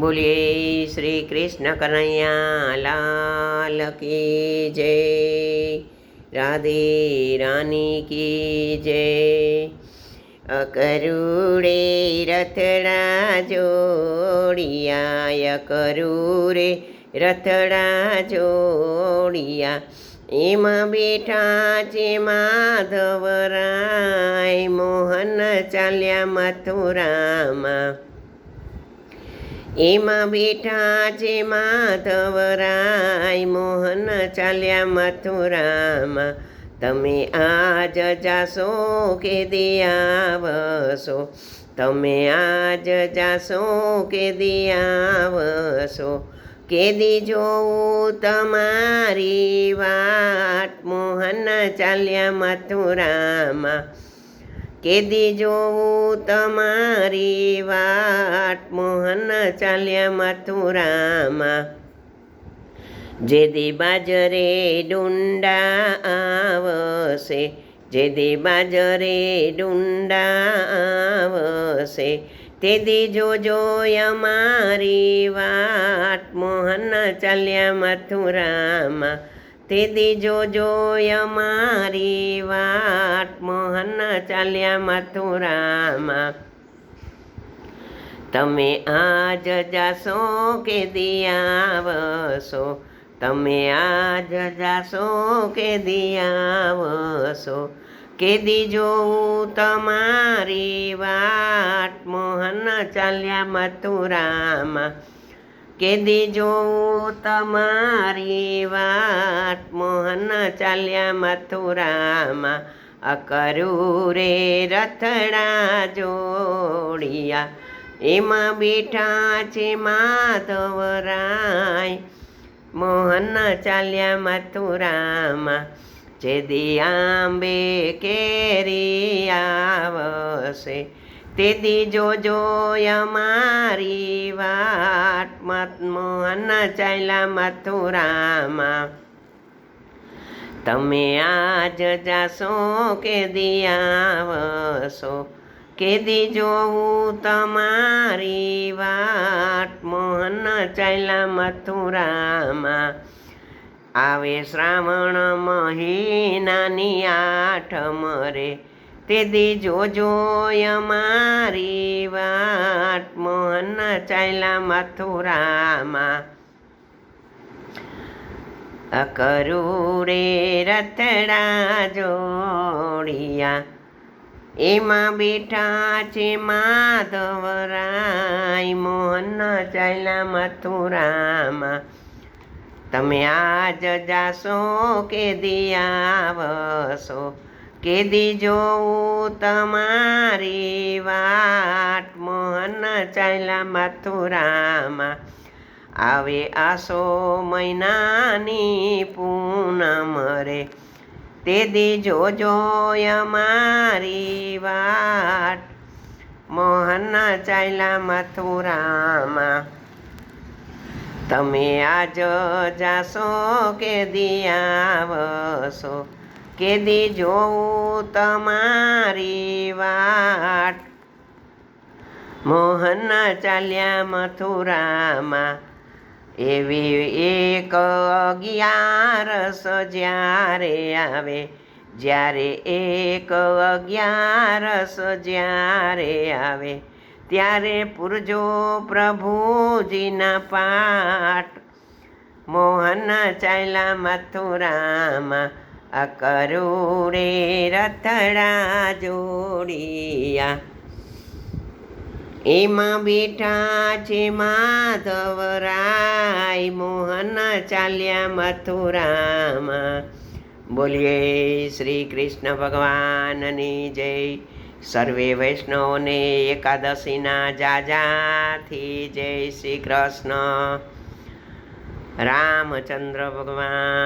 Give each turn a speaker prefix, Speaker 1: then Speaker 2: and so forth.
Speaker 1: બોલીએ, શ્રી કૃષ્ણ કનૈયા, લાલ કી જય, રાધે રાની કી જય અકરૂરે રથડા જોડિયા અકરૂરે રથડા જોડિયા, એમાં બેઠા છે માધવરાય, મોહન ચાલ્યા મથુરામાં. એમાં બેઠા છે માધવરાય, મોહન ચાલ્યા મથુરામાં. તમે આજ જાશો કે દિયાવશો? તમે આજ જાશો કે દિયાવશો? કેદી જોઉં તમારી વાત? મોહન ચાલ્યા મથુરામાં. કેદી જોવું તમારી વાટ મોહન ચાલ્યા મથુરામાં. જેદી બાજરે ડુંડા આવશે જેદી બાજરે ડુંડા આવશે તેદી જોજો અમારી વાટ મોહન ચાલ્યા મથુરામાં. તેદી જોય મારી વાટ મોહન ચાલ્યા મથુરામાં. તમે આજ જાશો કે દિયાવશો? તમે આજ જાશો કે દિયાવશો? કેદી જોઉં તમારી વાટ મોહન ચાલ્યા મથુરામાં. કેદી દેજો તમારી વાત મોહન ચાલ્યા મથુરામાં અકરું રે રથડા જોડિયા. એમાં બેઠા છે માધવરાય. મોહન ચાલ્યા મથુરામાં જે દિયાંબે કેરી આવશે. તેદી જોજો મારી વાટ મત મોહન ચાલ્યા મથુરામાં. તમે આજ જાશો કે દિયાવશો? કેદી જોવું તમારી વાટ મોહન ચાલ્યા મથુરામાં. આવે શ્રાવણ મહિનાની આઠમ રે દીજો જોજો અમારી વાટ મોહન ચાલ્યા મથુરામાં. અકરુરે રથડા જોડિયા. એમાં બેઠા છે માધવરાય. મોહન ચાલ્યા મથુરામાં. તમે આજ જાશો કે દિયાવશો કેદી જોઉં તમારી વાટ મોહન ચાલ્યા મથુરામાં. આવે આસો મહિનાની પૂનમ રે. તેદી જોજો અમારી વાટ મોહન ચાલ્યા મથુરામાં. તમે આજ જાશો કે કેદી જોઉં તમારી વાટ મોહન ચાલ્યા મથુરામાં, એવી એક અગિયારસ જ્યારે આવે, જ્યારે એક અગિયારસ જ્યારે આવે, ત્યારે પૂરજો પ્રભુજીના પાઠ. મોહન ચાલ્યા મથુરામાં અકરુડે રથડા જોડિયા એમાં બેઠા છે માધવરાય મોહન ચાલ્યા મથુરામાં બોલીએ શ્રી કૃષ્ણ ભગવાનની જય સર્વે વૈષ્ણવને એકાદશીના જાજાથી જય શ્રી કૃષ્ણ રામચંદ્ર ભગવાન